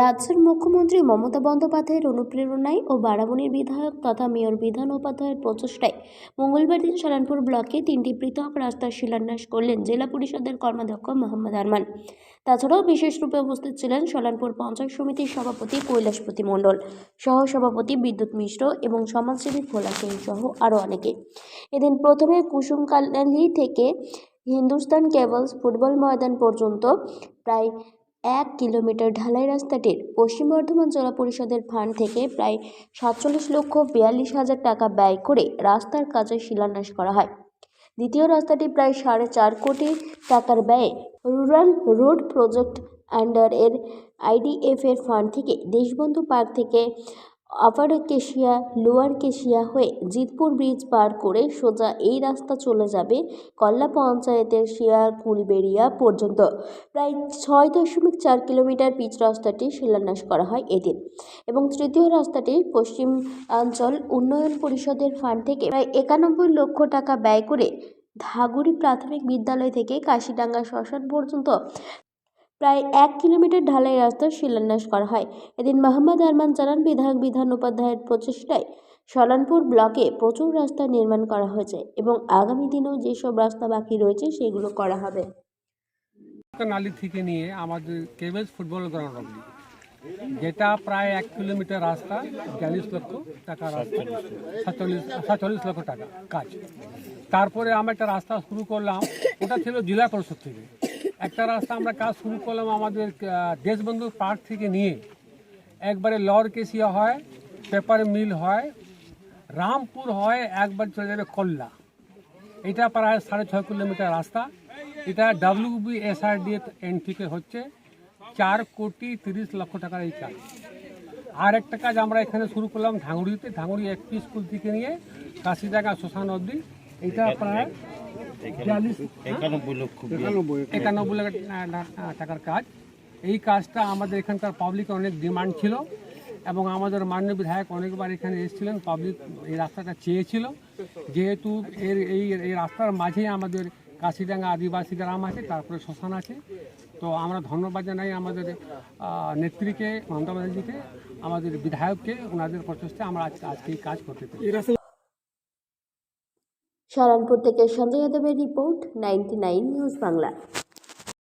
রাজ্যের মুখ্যমন্ত্রী মমতা বন্দ্যোপাধ্যায়ের অনুপ্রেরণায় ও বারাবণীর বিধায়ক তথা মেয়র বিধান উপাধ্যায়ের প্রচেষ্টায় মঙ্গলবার দিন সালানপুর ব্লকে তিনটি পৃথক রাস্তার শিলান্যাস করলেন জেলা পরিষদের কর্মাধ্যক্ষ মোহাম্মদ আরমান। তাছাড়াও বিশেষ রূপে উপস্থিত ছিলেন সোলানপুর পঞ্চায়েত সমিতির সভাপতি কৈলাসপতি মণ্ডল সহ সভাপতি বিদ্যুৎ মিশ্র এবং সমাজসেবী ভোলা সিং সহ আরও অনেকে। এদিন প্রথমে কুসুমকালী থেকে হিন্দুস্তান কেবলস ফুটবল ময়দান পর্যন্ত প্রায় এক কিলোমিটার ঢালাই রাস্তাটির পশ্চিম বর্ধমান জেলা পরিষদের ফান্ড থেকে প্রায় সাতচল্লিশ লক্ষ বিয়াল্লিশ হাজার টাকা ব্যয় করে রাস্তার কাজে শিলান্যাস করা হয়। দ্বিতীয় রাস্তাটি প্রায় সাড়ে চার কোটি টাকার ব্যয়ে রুরাল রোড প্রজেক্ট আন্ডার এর আইডিএফ এর ফান্ড থেকে দেশবন্ধু পার্ক থেকে আপার কেশিয়া, লোয়ার কেশিয়া হয়ে জিতপুর ব্রিজ পার করে সোজা এই রাস্তা চলে যাবে কল্লা পঞ্চায়েতের শিয়ার কুলবেড়িয়া পর্যন্ত। প্রায় ছয় দশমিক চার কিলোমিটার পিচ রাস্তাটি শিলান্যাস করা হয় এদিন এবং তৃতীয় রাস্তাটি পশ্চিম অঞ্চল উন্নয়ন পরিষদের ফান্ড থেকে প্রায় একানব্বই লক্ষ টাকা ব্যয় করে ধাগুড়ি প্রাথমিক বিদ্যালয় থেকে কাশিডাঙ্গা শ্মশান পর্যন্ত প্রায় এক কিলোমিটার ঢালাই রাস্তার শিলান্যাস করা হয়। এদিন মোহাম্মদ আরমান জানান, বিধায়ক বিধান উপাধ্যায়ের প্রচেষ্টায় সলানপুর ব্লকে প্রচুর রাস্তা নির্মাণ করা হয়েছে এবং আগামী দিনেও যেসব রাস্তা বাকি রয়েছে সেগুলো করা হবে। নালি থেকে নিয়ে আমাদের কেবেলস ফুটবল গ্রাউন্ড অবধি, যেটা প্রায় এক কিলোমিটার রাস্তা, বিয়াল্লিশ লক্ষ টাকা রাস্তা, সাতচল্লিশ সাতচল্লিশ লক্ষ টাকা কাজ। তারপরে আমরা একটা রাস্তা শুরু করলাম, ওটা ছিল জেলা পরিষদ থেকে। একটা রাস্তা আমরা কাজ শুরু করলাম আমাদের দেশবন্ধু পার্ক থেকে নিয়ে। একবারে লর কেসিয়া হয় পেপার মিল হয় রামপুর হয় একবার চলে যাবে কল্লা। এটা প্রায় সাড়ে ছয় কিলোমিটার রাস্তা। এটা ডাব্লিউবি এসআরডি এন থেকে হচ্ছে। চার কোটি তিরিশ লক্ষ টাকার এই কাজ। আর একটা কাজ আমরা এখানে শুরু করলাম ধাঙ্গুড়িতে ধাঙ্গুড়ি এফপি স্কুল থেকে নিয়ে কাশিডাঙ্গা শ্মশান অবধি। এটা প্রায় একানব্বই লক্ষ একানব্বই লাখ টাকার কাজ এই কাজটা আমাদের এখানকার পাবলিক অনেক ডিমান্ড ছিল এবং আমাদের মাননীয় বিধায়ক অনেকবার এখানে এসেছিলেন পাবলিক এই রাস্তাটা চেয়েছিল যেহেতু এর এই এই রাস্তার মাঝে আমাদের কাশিডাঙ্গা আদিবাসী গ্রাম আছে তারপরে শ্মশান আছে তো আমরা ধন্যবাদ জানাই আমাদের নেত্রীকে মমতা ব্যানার্জিকে আমাদের বিধায়ককে ওনাদের প্রচেষ্টা আমরা আজকে এই কাজ করতে পেরেছি সারানপুর থেকে সঞ্জয় যাদবের রিপোর্ট নাইনটি নিউজ বাংলা।